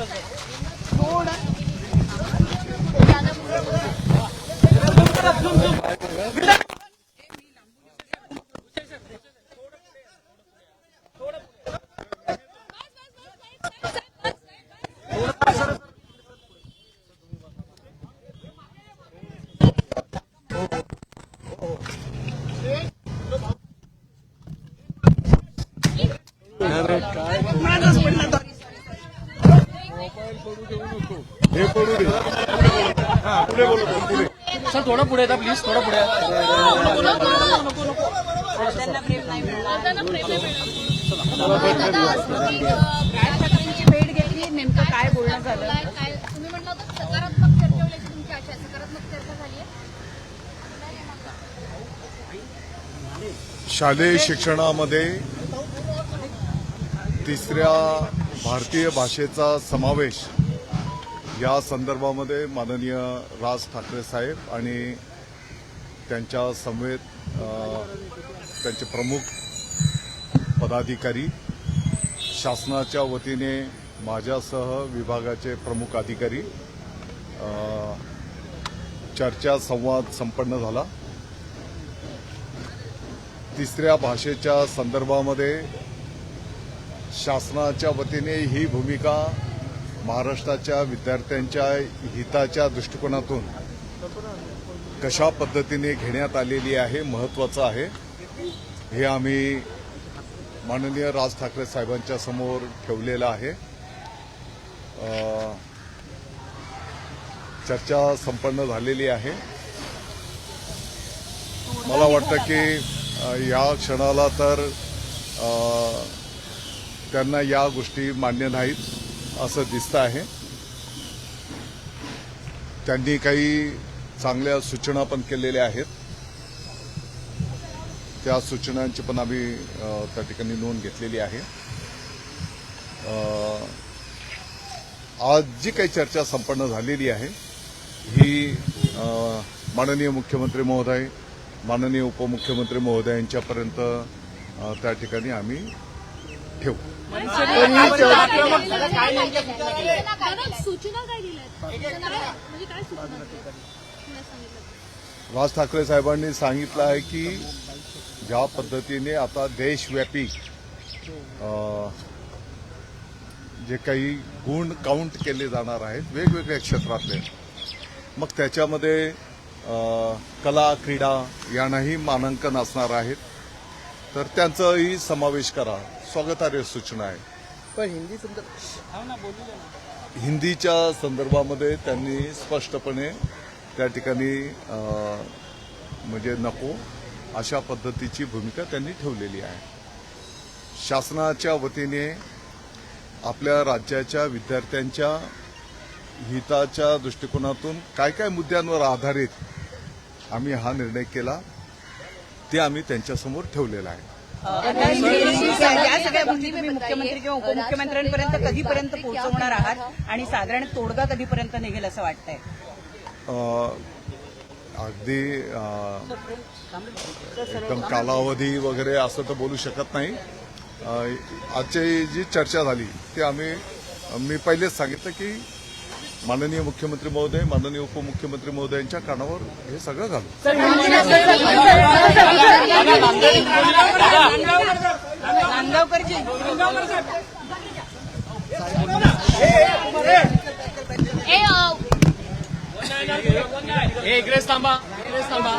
काय? हे पडू दे. हा पुढे पुढे. सर थोडं पुढे येता प्लीज थोडं पुढे ठाकरेंची भेट घेतली नेमकं काय बोलणं झालं काय काय तुम्ही म्हटलं होतं सकारात्मक चर्चा होण्याची तुमची आशा आहे सकारात्मक चर्चा झाली आहे शालेय शिक्षणामध्ये तिसऱ्या भारतीय भाषेचा समावेश या संदर्भामध्ये माननीय राज ठाकरे साहेब आणि त्यांच्या समवेत त्यांचे प्रमुख पदाधिकारी शासनाच्या वतीने माझ्यासह विभागाचे प्रमुख अधिकारी चर्चा संवाद संपन्न झाला. तिसऱ्या भाषेच्या संदर्भामध्ये शासनाच्या वतीने ही भूमिका महाराष्ट्राच्या विद्यार्थ्यांच्या हिताच्या दृष्टिकोनातून कशा पद्धतीने घेण्यात आलेली आहे महत्वाचं आहे हे आम्ही माननीय राज ठाकरे साहेबांच्या समोर ठेवलेलं आहे. चर्चा संपन्न झालेली आहे. मला वाटतं की या क्षणाला तर त्यांना या गोष्टी मान्य नाहीत. असं दिसतं आहे. त्यांनी काही चांगल्या सूचना पण केलेल्या आहेत. त्या सूचनांची पण आम्ही त्या ठिकाणी नोंद घेतलेली आहे. आज जी काही चर्चा संपन्न झालेली आहे ही माननीय मुख्यमंत्री महोदय माननीय उपमुख्यमंत्री महोदयांच्यापर्यंत त्या ठिकाणी आम्ही ठेवू. राज ठाकरे साहेबांनी सांगितलं आहे की ज्या पद्धतीने आता देशव्यापी जे काही गुण काउंट केले जाणार आहेत वेगवेगळ्या क्षेत्रातले मग त्याच्यामध्ये कला क्रीडा यांनाही मानांकन असणार आहेत. तर त्यांचाही समावेश करा. स्वागतार्ह सूचना आहे. पण हिंदी संदर्भ हिंदीच्या संदर्भामध्ये त्यांनी स्पष्टपणे त्या ठिकाणी म्हणजे नको अशा पद्धतीची भूमिका त्यांनी ठेवलेली आहे. शासनाच्या वतीने आपल्या राज्याच्या विद्यार्थ्यांच्या हिताच्या दृष्टिकोनातून काय काय मुद्द्यांवर आधारित आम्ही हा निर्णय केला. ते आम्ही त्यांच्यासमोर ठेवलेला आहे. या सगळ्या गोष्टी तुम्ही मुख्यमंत्री किंवा उपमुख्यमंत्र्यांपर्यंत कधीपर्यंत पोहोचवणार आहात आणि साधारण तोडगा कधीपर्यंत निघेल असं वाटतंय? अगदी एकदम कालावधी वगैरे असं तर बोलू शकत नाही. आजची जी चर्चा झाली ती आम्ही मी पहिलेच सांगितलं की माननीय मुख्यमंत्री महोदय माननीय उपमुख्यमंत्री महोदयांच्या कानावर हे सगळं घालू. हे थांबा. इकडेच थांबा